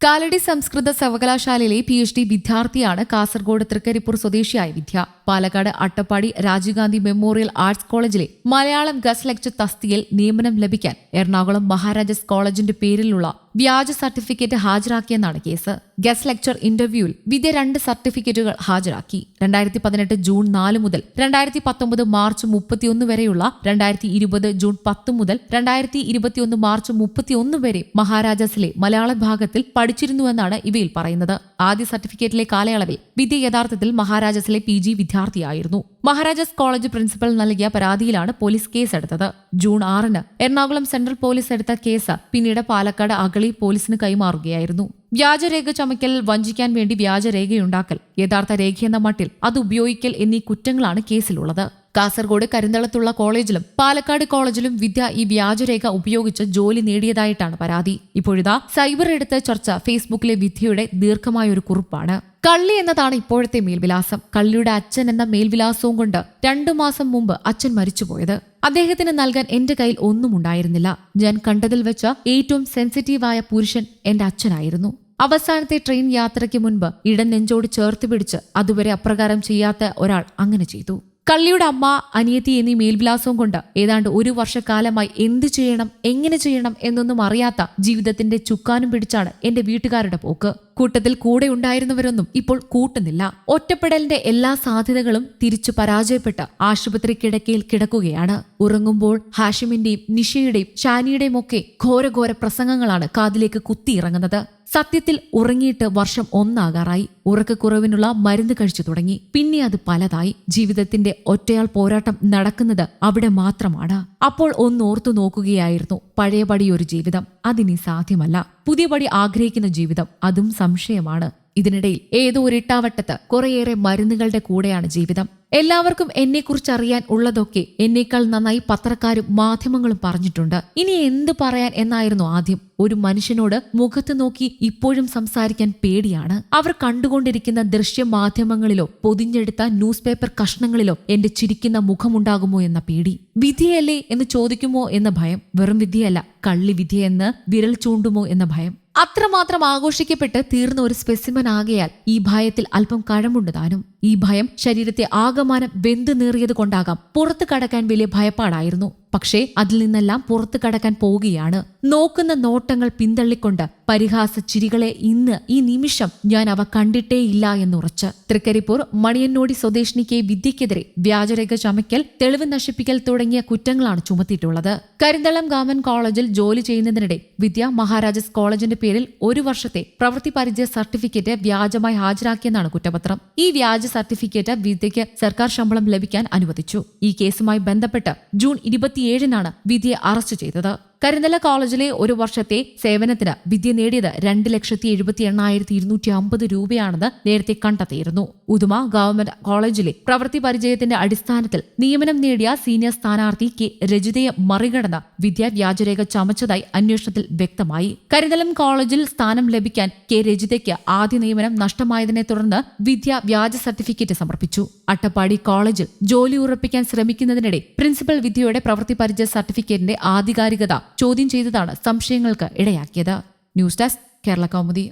കാലടി സംസ്കൃത സർവകലാശാലയിലെ P H D വിദ്യാർത്ഥിയാണ് കാസർഗോഡ് തൃക്കരിപ്പൂർ സ്വദേശിയായ വിദ്യ. പാലക്കാട് അട്ടപ്പാടി രാജീവ്ഗാന്ധി മെമ്മോറിയൽ ആർട്സ് കോളേജിലെ മലയാളം ഗസ്റ്റ് ലെക്ചർ തസ്തികയിൽ നിയമനം ലഭിക്കാൻ എറണാകുളം മഹാരാജാസ് കോളേജിന്റെ പേരിലുള്ള വ്യാജ സർട്ടിഫിക്കറ്റ് ഹാജരാക്കിയെന്നാണ് കേസ്. ഗസ്റ്റ് ലെക്ചർ ഇന്റർവ്യൂവിൽ വിദ്യ രണ്ട് സർട്ടിഫിക്കറ്റുകൾ ഹാജരാക്കി. രണ്ടായിരത്തി പതിനെട്ട് ജൂൺ നാല് മുതൽ രണ്ടായിരത്തി പത്തൊമ്പത് മാർച്ച് മുപ്പത്തിയൊന്ന് വരെയുള്ള രണ്ടായിരത്തി ഇരുപത് ജൂൺ പത്ത് മുതൽ രണ്ടായിരത്തി ഇരുപത്തിയൊന്ന് മാർച്ച് മുപ്പത്തിയൊന്ന് വരെ മഹാരാജാസിലെ മലയാള ഭാഗത്തിൽ പഠിച്ചിരുന്നുവെന്നാണ് ഇവയിൽ പറയുന്നത്. ആദ്യ സർട്ടിഫിക്കറ്റിലെ കാലയളവിൽ വിദ്യ യഥാർത്ഥത്തിൽ മഹാരാജാസിലെ പി ജി വിദ്യാർത്ഥിയായിരുന്നു. മഹാരാജാസ് കോളേജ് പ്രിൻസിപ്പൽ നൽകിയ പരാതിയിലാണ് പോലീസ് കേസെടുത്തത്. ജൂൺ ആറിന് എറണാകുളം സെൻട്രൽ പോലീസ് എടുത്ത കേസ് പിന്നീട് പാലക്കാട് അഗളി പോലീസിന് കൈമാറുകയായിരുന്നു. വ്യാജരേഖ ചമയ്ക്കൽ വഞ്ചിക്കാൻ വേണ്ടി വ്യാജരേഖയുണ്ടാക്കൽ യഥാർത്ഥ രേഖയെന്ന മട്ടിൽ അത് ഉപയോഗിക്കൽ എന്നീ കുറ്റങ്ങളാണ് കേസിലുള്ളത്. കാസർഗോഡ് കരിന്തളത്തുള്ള കോളേജിലും പാലക്കാട് കോളേജിലും വിദ്യ ഈ വ്യാജരേഖ ഉപയോഗിച്ച് ജോലി നേടിയതായിട്ടാണ് പരാതി. ഇപ്പോഴിതാ സൈബർ എടുത്ത ചർച്ച ഫേസ്ബുക്കിലെ വിദ്യയുടെ ദീർഘമായ ഒരു കുറിപ്പാണ്. കള്ളി എന്നതാണ് ഇപ്പോഴത്തെ മേൽവിലാസം. കള്ളിയുടെ അച്ഛൻ എന്ന മേൽവിലാസവും കൊണ്ട് രണ്ടു മാസം മുമ്പ് അച്ഛൻ മരിച്ചുപോയത്. അദ്ദേഹത്തിന് നൽകാൻ എന്റെ കയ്യിൽ ഒന്നും ഉണ്ടായിരുന്നില്ല. ഞാൻ കണ്ടതിൽ വെച്ച ഏറ്റവും സെൻസിറ്റീവായ പുരുഷൻ എന്റെ അച്ഛനായിരുന്നു. അവസാനത്തെ ട്രെയിൻ യാത്രയ്ക്ക് മുൻപ് ഇടം നെഞ്ചോട് ചേർത്ത് പിടിച്ച് അതുവരെ അപ്രകാരം ചെയ്യാത്ത ഒരാൾ അങ്ങനെ ചെയ്തു. കള്ളിയുടെ അമ്മ അനിയത്തി എന്നീ മേൽവിലാസവും കൊണ്ട് ഏതാണ്ട് ഒരു വർഷക്കാലമായി എന്തു ചെയ്യണം എങ്ങനെ ചെയ്യണം എന്നൊന്നും അറിയാത്ത ജീവിതത്തിന്റെ ചുക്കാനും പിടിച്ചാണ് എന്റെ വീട്ടുകാരുടെ പോക്ക്. കൂട്ടത്തിൽ കൂടെ ഉണ്ടായിരുന്നവരൊന്നും ഇപ്പോൾ കൂട്ടുന്നില്ല. ഒറ്റപ്പെടലിന്റെ എല്ലാ സാധ്യതകളും തിരിച്ചു പരാജയപ്പെട്ട് ആശുപത്രി കിടക്കയിൽ കിടക്കുകയാണ്. ഉറങ്ങുമ്പോൾ ഹാഷിമിന്റെയും നിഷയുടെയും ഷാനിയുടെയും ഒക്കെ ഘോരഘോര പ്രസംഗങ്ങളാണ് കാതിലേക്ക് കുത്തിയിറങ്ങുന്നത്. സത്യത്തിൽ ഉറങ്ങിയിട്ട് വർഷം ഒന്നാകാറായി. ഉറക്കക്കുറവിനുള്ള മരുന്ന് കഴിച്ചു തുടങ്ങി. പിന്നെ അത് പലതായി. ജീവിതത്തിന്റെ ഒറ്റയാൾ പോരാട്ടം നടക്കുന്നത് അവിടെ മാത്രമാണ്. അപ്പോൾ ഒന്നോർത്തു നോക്കുകയായിരുന്നു പഴയപടി ഒരു ജീവിതം. അതിനി സാധ്യമല്ല. പുതിയപടി ആഗ്രഹിക്കുന്ന ജീവിതം. അതും സംശയമാണ്. ഇതിനിടയിൽ ഏതോ ഒരു ഇട്ടാവട്ടത്ത് കുറേയേറെ മരുന്നുകളുടെ കൂടെയാണ് ജീവിതം. എല്ലാവർക്കും എന്നെക്കുറിച്ച് അറിയാൻ ഉള്ളതൊക്കെ എന്നേക്കാൾ നന്നായി പത്രക്കാരും മാധ്യമങ്ങളും പറഞ്ഞിട്ടുണ്ട്. ഇനി എന്ത് പറയാൻ എന്നായിരുന്നു ആദ്യം? ഒരു മനുഷ്യനോട് മുഖത്ത് നോക്കി ഇപ്പോഴും സംസാരിക്കാൻ പേടിയാണ്. അവർ കണ്ടുകൊണ്ടിരിക്കുന്ന ദൃശ്യ മാധ്യമങ്ങളിലോ പൊതിഞ്ഞെടുത്ത ന്യൂസ് പേപ്പർ കഷ്ണങ്ങളിലോ എന്റെ ചിരിക്കുന്ന മുഖമുണ്ടാകുമോ എന്ന പേടി. വിധിയല്ലേ എന്ന് ചോദിക്കുമോ എന്ന ഭയം. വെറും വിധിയല്ല കള്ളി വിധിയെന്ന് വിരൽ ചൂണ്ടുമോ എന്ന ഭയം. അത്രമാത്രം ആഘോഷിക്കപ്പെട്ട് തീർന്ന ഒരു സ്പെസിമൻ ആകയാൽ ഈ ഭയത്തിൽ അല്പം കഴമുണ്ട് താനും. ഈ ഭയം ശരീരത്തെ ആകമാനം വെന്തു നേറിയത് കൊണ്ടാകാം. പുറത്തു കടക്കാൻ വലിയ ഭയപ്പാടായിരുന്നു. പക്ഷേ അതിൽ നിന്നെല്ലാം പുറത്തു കടക്കാൻ പോവുകയാണ്. നോക്കുന്ന നോട്ടങ്ങൾ പിന്തള്ളിക്കൊണ്ട് പരിഹാസ ചിരികളെ ഇന്ന് ഈ നിമിഷം ഞാൻ അവ കണ്ടിട്ടേയില്ല എന്നുറച്ച്. തൃക്കരിപ്പൂർ മണിയന്നോടി സ്വദേശിനിക്ക് വിദ്യക്കെതിരെ വ്യാജരേഖ ചമയ്ക്കൽ തെളിവ് നശിപ്പിക്കൽ തുടങ്ങിയ കുറ്റങ്ങളാണ് ചുമത്തിയിട്ടുള്ളത്. കരിന്തളം ഗവൺമെന്റ് കോളേജിൽ ജോലി ചെയ്യുന്നതിനിടെ വിദ്യ മഹാരാജസ് കോളേജിന്റെ പേരിൽ ഒരു വർഷത്തെ പ്രവൃത്തി പരിചയ സർട്ടിഫിക്കറ്റ് വ്യാജമായി ഹാജരാക്കിയെന്നാണ് കുറ്റപത്രം. ഈ വ്യാജ സർട്ടിഫിക്കറ്റ് വിദ്യയ്ക്ക് സർക്കാർ ശമ്പളം ലഭിക്കാൻ അനുവദിച്ചു. ഈ കേസുമായി ബന്ധപ്പെട്ട് ജൂൺ ഇരുപത്തിയേഴിനാണ് വിധിയെ അറസ്റ്റ് ചെയ്തത്. കരിന്തല കോളേജിലെ ഒരു വർഷത്തെ സേവനത്തിന് വിദ്യ നേടിയത് രണ്ട് ലക്ഷത്തി എഴുപത്തി എണ്ണായിരത്തി ഇരുന്നൂറ്റി അമ്പത് രൂപയാണെന്ന് നേരത്തെ കണ്ടെത്തിയിരുന്നു. ഉദുമ ഗവൺമെന്റ് കോളേജിലെ പ്രവൃത്തി പരിചയത്തിന്റെ അടിസ്ഥാനത്തിൽ നിയമനം നേടിയ സീനിയർ സ്ഥാനാർത്ഥി കെ രജിതയെ മറികടന്ന് വിദ്യ വ്യാജരേഖ ചമച്ചതായി അന്വേഷണത്തിൽ വ്യക്തമായി. കരിന്തലം കോളേജിൽ സ്ഥാനം ലഭിക്കാൻ കെ രജിതയ്ക്ക് ആദ്യ നിയമനം നഷ്ടമായതിനെ തുടർന്ന് വിദ്യ വ്യാജ സർട്ടിഫിക്കറ്റ് സമർപ്പിച്ചു. അട്ടപ്പാടി കോളേജിൽ ജോലി ഉറപ്പിക്കാൻ ശ്രമിക്കുന്നതിനിടെ പ്രിൻസിപ്പൽ വിദ്യയുടെ പ്രവൃത്തി പരിചയ സർട്ടിഫിക്കറ്റിന്റെ ആധികാരികത ചോദ്യം ചെയ്തതാണ് സംശയങ്ങൾക്ക് ഇടയാക്കിയത്. News desk Kerala Kaumudi.